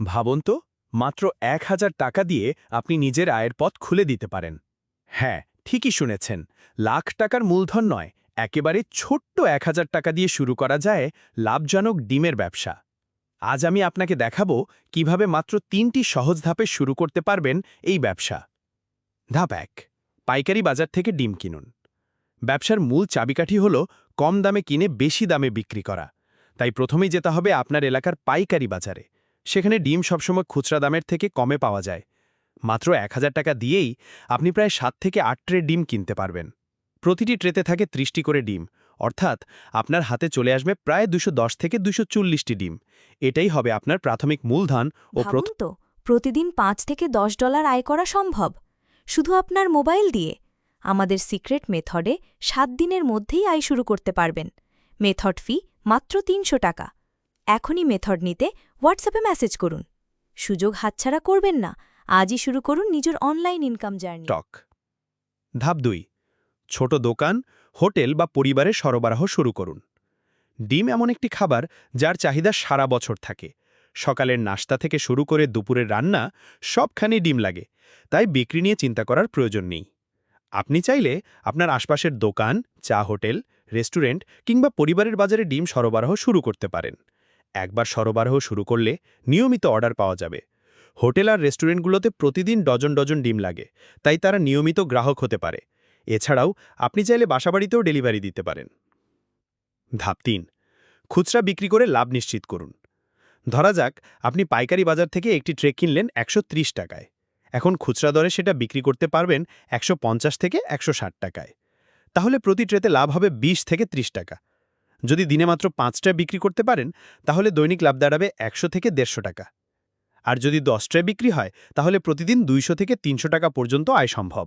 ভাবুন তো, মাত্র এক হাজার টাকা দিয়ে আপনি নিজের আয়ের পথ খুলে দিতে পারেন। হ্যাঁ ঠিকই শুনেছেন, লাখ টাকার মূলধন নয়, একেবারে ছোট্ট এক হাজার টাকা দিয়ে শুরু করা যায় লাভজনক ডিমের ব্যবসা। আজ আমি আপনাকে দেখাবো কীভাবে মাত্র তিনটি সহজ ধাপে শুরু করতে পারবেন এই ব্যবসা। ধাপ এক, পাইকারি বাজার থেকে ডিম কিনুন। ব্যবসার মূল চাবিকাঠি হল কম দামে কিনে বেশি দামে বিক্রি করা। তাই প্রথমেই যেতে হবে আপনার এলাকার পাইকারি বাজারে। সেখানে ডিম সবসময় খুচরা দামের থেকে কমে পাওয়া যায়। মাত্র এক হাজার টাকা দিয়েই আপনি প্রায় সাত থেকে আট ট্রে ডিম কিনতে পারবেন। প্রতিটি ট্রেতে থাকে ত্রিশটি করে ডিম। অর্থাৎ আপনার হাতে চলে আসবে প্রায় দুশো থেকে দুশো চল্লিশটি ডিম। এটাই হবে আপনার প্রাথমিক মূলধন ও ভাবুন প্রথম তো, প্রতিদিন পাঁচ থেকে দশ ডলার আয় করা সম্ভব। শুধু আপনার মোবাইল দিয়ে। আমাদের সিক্রেট মেথডে সাত দিনের মধ্যেই আয় শুরু করতে পারবেন। মেথড ফি মাত্র তিনশো টাকা। এখনই মেথড নিতে হোয়াটসঅ্যাপে মেসেজ করুন। সুযোগ হাতছাড়া করবেন না। আজই শুরু করুন নিজের অনলাইন ইনকাম জার্নি। টক। ধাপ দুই। ছোট দোকান, হোটেল বা পরিবারের সরবরাহ শুরু করুন। ডিম এমন একটি খাবার যার চাহিদা সারা বছর থাকে। সকালের নাস্তা থেকে শুরু করে দুপুরের রান্না, সবখানেই ডিম লাগে। তাই বিক্রি নিয়ে চিন্তা করার প্রয়োজন নেই। আপনি চাইলে আপনার আশপাশের দোকান, চা হোটেল, রেস্টুরেন্ট কিংবা পরিবারের বাজারে ডিম সরবরাহ শুরু করতে পারেন। একবার সরবরাহ শুরু করলে নিয়মিত অর্ডার পাওয়া যাবে। হোটেল আর রেস্টুরেন্টগুলোতে প্রতিদিন ডজন ডজন ডিম লাগে, তাই তারা নিয়মিত গ্রাহক হতে পারে। এছাড়াও, আপনি চাইলে বাসাবাড়িতেও ডেলিভারি দিতে পারেন। ধাপ তিন, খুচরা বিক্রি করে লাভ নিশ্চিত করুন। ধরা যাক, আপনি পাইকারি বাজার থেকে একটি ট্রে কিনলেন একশো ত্রিশ টাকায়। এখন খুচরা দরে সেটা বিক্রি করতে পারবেন একশো পঞ্চাশ থেকে একশো ষাট টাকায়। তাহলে প্রতি ট্রেতে লাভ হবে ২০ থেকে ৩০ টাকা। যদি দিনে মাত্র পাঁচটা বিক্রি করতে পারেন, তাহলে দৈনিক লাভ দাঁড়াবে একশো থেকে দেড়শো টাকা। আর যদি দশটায় বিক্রি হয়, তাহলে প্রতিদিন দুইশো থেকে তিনশো টাকা পর্যন্ত আয় সম্ভব।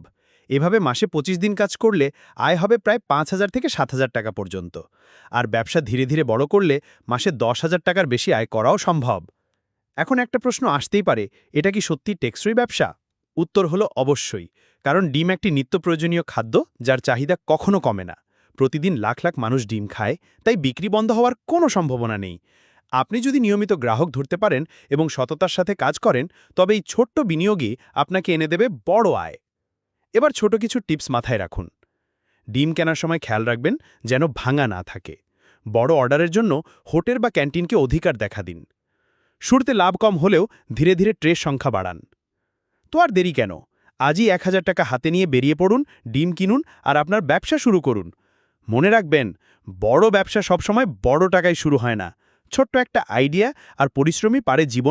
এভাবে মাসে ২৫ দিন কাজ করলে আয় হবে প্রায় পাঁচ হাজার থেকে সাত হাজার টাকা পর্যন্ত। আর ব্যবসা ধীরে ধীরে বড় করলে মাসে দশ হাজার টাকার বেশি আয় করাও সম্ভব। এখন একটা প্রশ্ন আসতেই পারে, এটা কি সত্যি টেকসই ব্যবসা? উত্তর হলো অবশ্যই, কারণ ডিম একটি নিত্য প্রয়োজনীয় খাদ্য, যার চাহিদা কখনো কমে না। প্রতিদিন লাখ লাখ মানুষ ডিম খায়, তাই বিক্রি বন্ধ হওয়ার কোনো সম্ভাবনা নেই। আপনি যদি নিয়মিত গ্রাহক ধরতে পারেন এবং সততার সাথে কাজ করেন, তবে এই ছোট্ট বিনিয়োগই আপনাকে এনে দেবে বড় আয়। এবার ছোট কিছু টিপস মাথায় রাখুন। ডিম কেনার সময় খেয়াল রাখবেন যেন ভাঙা না থাকে। বড় অর্ডারের জন্য হোটেল বা ক্যান্টিনকে অধিকার দেখা দিন। শুরুতে লাভ কম হলেও ধীরে ধীরে ট্রের সংখ্যা বাড়ান। তো আর দেরি কেন? আজই এক হাজার টাকা হাতে নিয়ে বেরিয়ে পড়ুন, ডিম কিনুন আর আপনার ব্যবসা শুরু করুন। মনে রাখবেন, বড় ব্যবসা সবসময় বড় টাকায় শুরু হয় না। ছোট্ট একটা আইডিয়া আর পরিশ্রমী পারে জীবন